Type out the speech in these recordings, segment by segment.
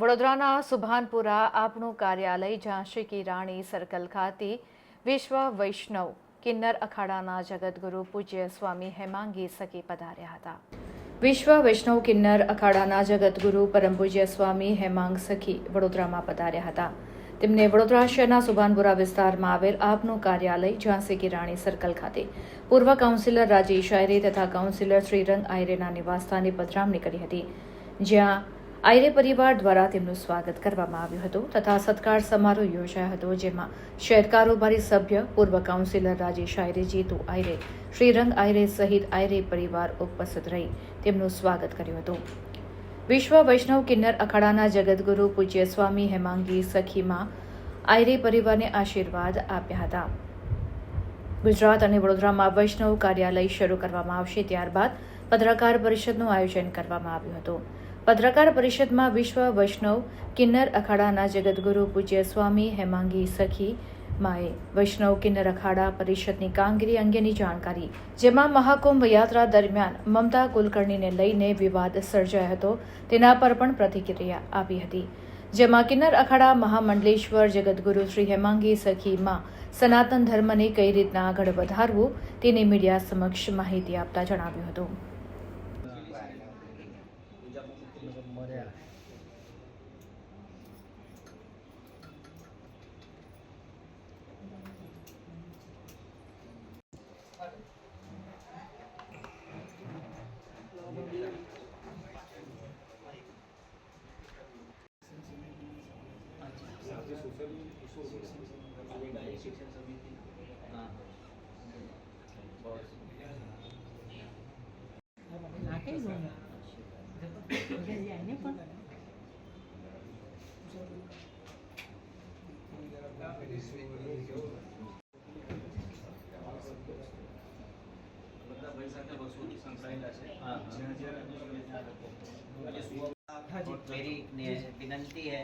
વડોદરાના સુભાનપુરા આપણું કાર્યાલય ઝાંસી કી રાણી સર્કલ ખાતે વિશ્વ વૈષ્ણવ કિન્નર અખાડાના જગતગુરુ પૂજ્ય સ્વામી હેમાંગી સખી પધાર્યા હતા. વિશ્વ વૈષ્ણવ કિન્નર અખાડાના જગતગુરુ પરમ પૂજ્ય સ્વામી હેમાંગ સખી વડોદરામાં પધાર્યા હતા. તેમને વડોદરા શહેરના સુભાનપુરા વિસ્તારમાં આવેલ આપનું કાર્યાલય ઝાંસી કી રાણી સર્કલ ખાતે પૂર્વ કાઉન્સિલર રાજેશ આયરે તથા કાઉન્સિલર શ્રીરંગ આયરેના નિવાસસ્થાને પધરામણી કરી હતી. જ્યાં આયરે પરિવાર દ્વારા તેમનું સ્વાગત કરવામાં આવ્યું હતું તથા સત્કાર સમારોહ યોજાયો હતો, જેમાં શહેર કારોબારી સભ્ય, પૂર્વ કાઉન્સિલર રાજેશ આયરે, જીતુ આયરે, શ્રીરંગ આયરે સહિત આયરે પરિવાર ઉપસ્થિત રહી તેમનું સ્વાગત કર્યું હતું. વિશ્વ વૈષ્ણવ કિન્નર અખાડાના જગદગુરુ પૂજ્ય સ્વામી હેમાંગી સખીમાં આયરે પરિવારને આશીર્વાદ આપ્યા હતા. ગુજરાત અને વડોદરામાં વૈષ્ણવ કાર્યાલય શરૂ કરવામાં આવશે, ત્યારબાદ પત્રકાર પરિષદનું આયોજન કરવામાં આવ્યું હતું. પત્રકાર પરિષદમાં વિશ્વ વૈષ્ણવ કિન્નર અખાડાના જગદગુરુ પૂજ્ય સ્વામી હેમાંગી સખી માએ વૈષ્ણવ કિન્નર અખાડા પરિષદની કામગીરી અંગેની જાણકારી. જેમાં મહાકુંભ યાત્રા દરમિયાન મમતા કુલકર્ણીને લઈને વિવાદ સર્જાયો હતો, તેના પર પણ પ્રતિક્રિયા આપી હતી. જેમાં કિન્નર અખાડા મહામંડલેશ્વર જગદગુરુ શ્રી હેમાંગી સખીમાં સનાતન ધર્મને કઈ રીતના આગળ વધારવું તેની મીડિયા સમક્ષ માહિતી આપતા જણાવ્યું હતું. નાખી દો ને જલ્દી આવીને પણ हाँ जी मेरी ने- विनंती है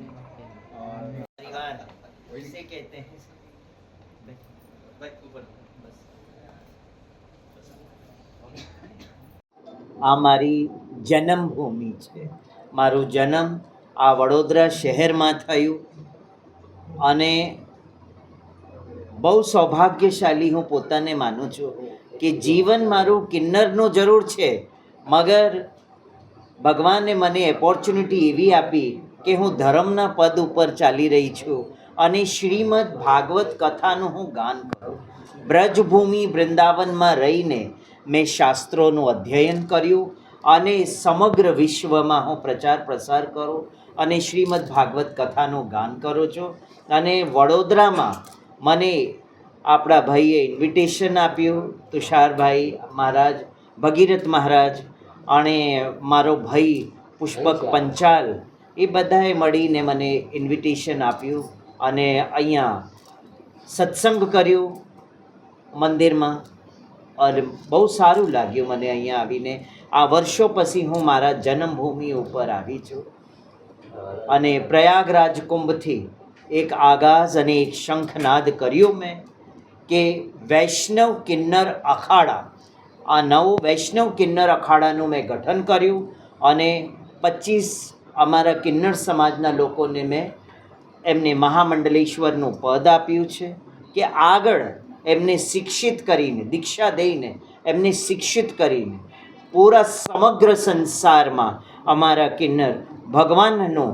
कहते हैं ભાઈ ઉપર बस આ મારી જન્મભૂમિ છે મારું જન્મ આ વડોદરા શહેરમાં થયું અને બહુ સૌભાગ્યશાળી હું પોતાને માનું છું કે જીવન મારું કિન્નરનું જરૂર છે મગર ભગવાને મને ઓપોર્ચ્યુનિટી એવી આપી કે હું ધર્મના પદ ઉપર ચાલી રહી છું અને શ્રીમદ ભાગવત કથાનું હું ગાન કરું. બ્રજભૂમિ વૃંદાવનમાં રહીને મેં શાસ્ત્રોનું અધ્યયન કર્યું અને સમગ્ર વિશ્વમાં હું પ્રચાર પ્રસાર કરું અને શ્રીમદ ભાગવત કથાનું ગાન કરું છું. અને વડોદરામાં મને આપણા ભાઈએ ઇન્વિટેશન આપ્યું તુષારભાઈ મહારાજ ભગીરથ મહારાજ અને મારો ભાઈ પુષ્પક પંચાલ એ બધાએ મળીને મને ઇન્વિટેશન આપ્યું. અને અહીંયા સત્સંગ કર્યું મંદિરમાં. અને બહુ સારું લાગ્યું મને અહીંયા આવીને. આ વર્ષો પછી હું મારા જન્મભૂમિ ઉપર આવી છું. અને પ્રયાગરાજ કુંભથી એક આગાઝ અને એક શંખનાદ કર્યો મેં કે વૈષ્ણવ કિન્નર અખાડા. આ નવું વૈષ્ણવ કિન્નર અખાડાનું મેં ગઠન કર્યું અને પચીસ અમારા કિન્નર સમાજના લોકોને મેં એમને મહામંડલેશ્વરનું પદ આપ્યું છે કે આગળ એમને શિક્ષિત કરીને, દીક્ષા દઈને એમને શિક્ષિત કરીને પૂરા સમગ્ર સંસારમાં અમારા કિન્નર ભગવાનનું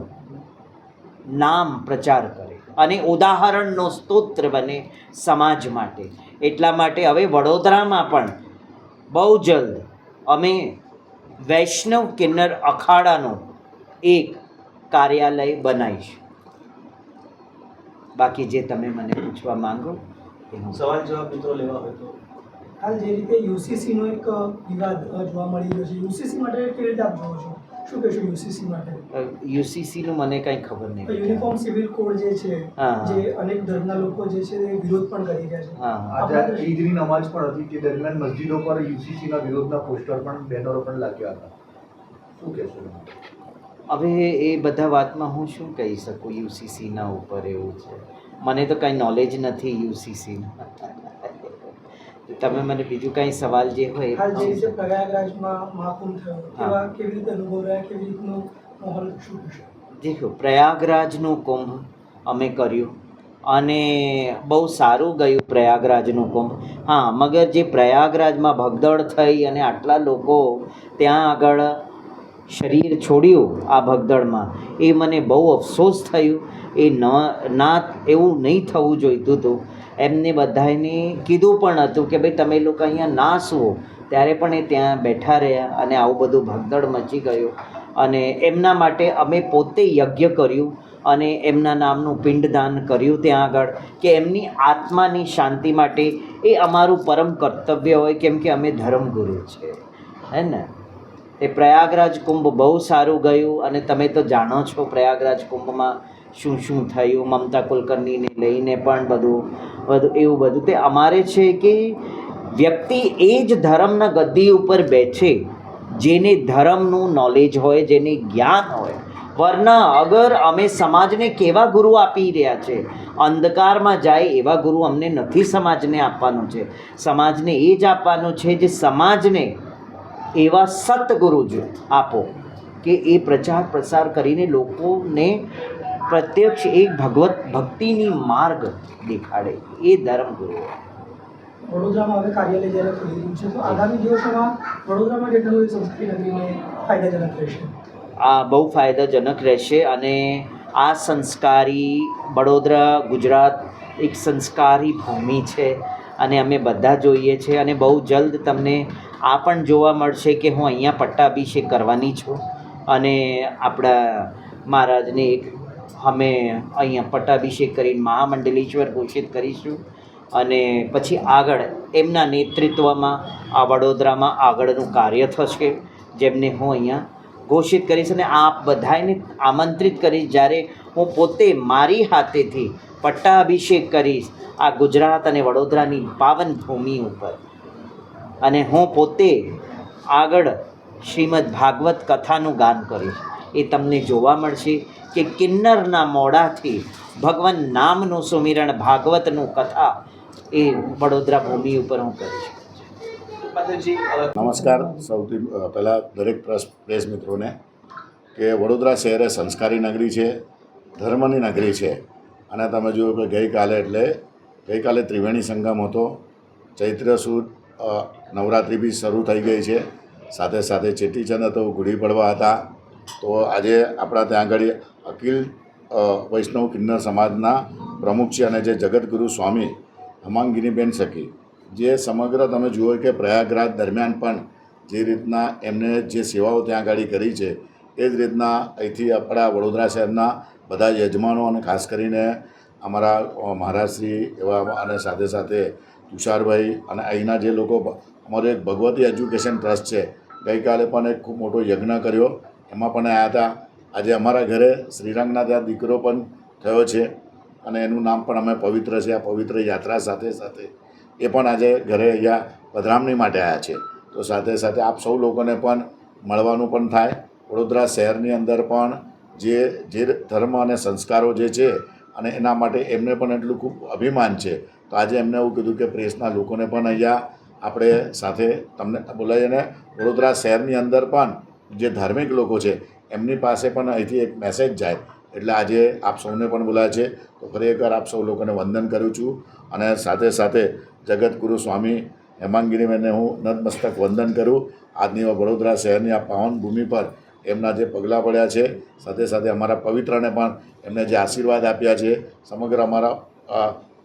નામ પ્રચાર કરે અને ઉદાહરણનો સ્તોત્ર બને સમાજ માટે. એટલા માટે હવે વડોદરામાં પણ બહુ જલ્દ અમે વૈષ્ણવ કિન્નર અખાડાનું એક કાર્યાલય બનાવીશું. બાકી જે તમે મને પૂછવા માંગો એ હું સવાલ જવાબ મિત્રો લેવા હોય તો. હાલ જે રીતે યુસીસીનો એક વિવાદ જોવા મળી રહ્યો છે યુસીસી માટે કેવી રીતે આપ જોવો છો? શું કહેશો યુસીસી માટે? યુસીસીનું મને કાંઈ ખબર નહીં. યુનિફોર્મ સિવિલ કોડ જે છે હા. જે અનેક ધર્મના લોકો જે છે એ વિરોધ પણ કરી રહ્યા છે. આજે ઈદની નમાજ પણ હતી તે દરમિયાન મસ્જિદો પર યુસીસીના વિરોધના પોસ્ટર પણ બેનરો પણ લાગ્યા હતા. શું કહેશો? હવે એ બધા વાતમાં હું શું કહી શકું? યુસીસીના ઉપર એવું છે. મને તો કાંઈ નોલેજ નથી યુસીસીના તમે મને બીજું કાંઈ સવાલ જે હોય હાલ જે રીતે પ્રયાગરાજમાં મહાકુંભ થયો એવા કેવી રીતે અનુભવ રહ્યા? કેવી રીતનો માહોલ શું દેખો પ્રયાગરાજનું કુંભ અમે કર્યું અને બહુ સારું ગયું પ્રયાગરાજનું કુંભ. હા મગર જે પ્રયાગરાજમાં ભગદડ થઈ અને આટલા લોકો ત્યાં આગળ શરીર છોડ્યું આ ભગદડમાં. એ મને બહુ અફસોસ થયું. એ ન ના એવું નહીં થવું જોઈતું હતું એમને બધાને કીધું પણ હતું કે ભાઈ તમે લોકો અહીંયા ના સુવો ત્યારે પણ એ ત્યાં બેઠા રહ્યા અને આવું બધું ભગદડ મચી ગયું. અને એમના માટે અમે પોતે યજ્ઞ કર્યું અને એમના નામનું પિંડદાન કર્યું ત્યાં આગળ કે એમની આત્માની શાંતિ માટે એ અમારું પરમ કર્તવ્ય હોય કેમ કે અમે ધર્મગુરુ છે. હે ને? એ પ્રયાગરાજ કુંભ બહુ સારું ગયું અને તમે તો જાણો છો પ્રયાગરાજ કુંભમાં શું શું થયું, મમતા કુલકર્ણીને લઈને પણ બધું બધું, એવું બધું. તે અમારે છે કે વ્યક્તિ એ જ ધર્મના ગદ્દી ઉપર બેઠે, જેને ધર્મનું નોલેજ હોય, જેને જ્ઞાન હોય. વરના અગર અમે સમાજને કેવા ગુરુ આપી રહ્યા છે, અંધકારમાં જાય એવા ગુરુ અમને નથી સમાજને આપવાનું છે. સમાજને એ જ આપવાનું છે જે સમાજને એવા સતગુરુ જ આપો કે એ પ્રચાર પ્રસાર કરીને લોકોને પ્રત્યક્ષ એક ભગવત ભક્તિની માર્ગ દેખાડે. એ ધર્મગુરુ વડોદરામાં હવે કાર્યાલય જ્યારે ખુલી રહ્યું છે તો આગામી દિવસોમાં વડોદરામાં કેટલું એ સંસ્કૃતિ નગરીને ફાયદાજનક રહેશે? આ બહુ ફાયદાજનક રહેશે અને આ સંસ્કારી વડોદરા ગુજરાત એક સંસ્કારી ભૂમિ છે અને અમે બધા જોઈએ છીએ અને બહુ જલ્દ તમને આ પણ જોવા મળશે કે હું અહીંયા પટ્ટાભિષેક કરવાની છું અને આપણા મહારાજને એક અમે અહીંયા પટ્ટાભિષેક કરીને મહામંડલેશ્વર ઘોષિત કરીશું અને પછી આગળ એમના નેતૃત્વમાં આ વડોદરામાં આગળનું કાર્ય થશે, જેમને હું અહીંયા ઘોષિત કરીશ અને આપ બધાને આમંત્રિત કરીશ. જ્યારે હું પોતે મારી હાથેથી પટ્ટાભિષેક કરીશ આ ગુજરાત અને વડોદરાની પાવન ભૂમિ ઉપર. અને હું પોતે આગળ શ્રીમદ ભાગવત કથાનું ગાન કરીશ. એ તમને જોવા મળશે કે કિન્નરના મોડાથી ભગવાન નામનું સુમિરણ ભાગવતનું કથા એ વડોદરા ભૂમિ ઉપર હું કરીશ. નમસ્કાર. સૌથી પહેલાં દરેક પ્રેસ પ્રેસ મિત્રોને કે વડોદરા શહેર એ સંસ્કારી નગરી છે ધર્મની નગરી છે. અને તમે જુઓ કે ગઈકાલે એટલે ગઈકાલે ત્રિવેણી સંગમ હતો ચૈત્ર સુદ નવરાત્રિ બી શરૂ થઈ ગઈ છે. સાથે સાથે ચેટીચંદ હતો ગુડી પડવા હતા. તો આજે આપણા ત્યાં આગળ અખિલ વૈષ્ણવ કિન્નર સમાજના પ્રમુખ છે અને જે જગતગુરુ સ્વામી હમાંગિનીબેન સખી, જે સમગ્ર તમે જુઓ કે પ્રયાગરાજ દરમિયાન પણ જે રીતના એમને જે સેવાઓ ત્યાં આગળ કરી છે, એ જ રીતના અહીંથી આપણા વડોદરા શહેરના બધા યજમાનો અને ખાસ કરીને અમારા મહારાજશ્રી એવા અને સાથે સાથે તુષારભાઈ અને અહીંના જે લોકો અમારો એક ભગવતી એજ્યુકેશન ટ્રસ્ટ છે, ગઈકાલે પણ એક ખૂબ મોટો યજ્ઞ કર્યો. એમાં પણ આવ્યા હતા. આજે અમારા ઘરે શ્રીરંગના ત્યાં દીકરો પણ થયો છે અને એનું નામ પણ અમે પવિત્ર છે, આ પવિત્ર યાત્રા સાથે સાથે એ પણ આજે ઘરે અહીંયા પધરામણી માટે આવ્યા છે. તો સાથે સાથે આપ સૌ લોકોને પણ મળવાનું પણ થાય. વડોદરા શહેરની અંદર પણ જે જે ધર્મ અને સંસ્કારો જે છે અને એના માટે એમને પણ એટલું ખૂબ અભિમાન છે. તો આજે એમને એવું કીધું કે પ્રેસના લોકોને પણ અહીંયા આપણે સાથે તમને બોલાવીએ ને વડોદરા શહેરની અંદર પણ જે ધાર્મિક લોકો છે, એમની પાસે પણ અહીંથી એક મેસેજ જાય. એટલે આજે આપ સૌને પણ બોલાય છે. તો ખરેખર આપ સૌ લોકોને વંદન કરું છું અને સાથે સાથે જગતગુરુ સ્વામી હેમાંગીરીબેનને હું નતમસ્તક વંદન કરું. આજની વડોદરા શહેરની આ પાવન ભૂમિ પર એમના જે પગલાં પડ્યા છે, સાથે સાથે અમારા પવિત્રને પણ એમને જે આશીર્વાદ આપ્યા છે, સમગ્ર અમારા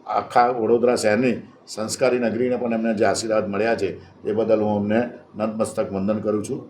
આખા વડોદરા શહેરની સંસ્કારી નગરીને પણ એમને જે આશીર્વાદ મળ્યા છે, એ બદલ હું અમને નતમસ્તક વંદન કરું છું.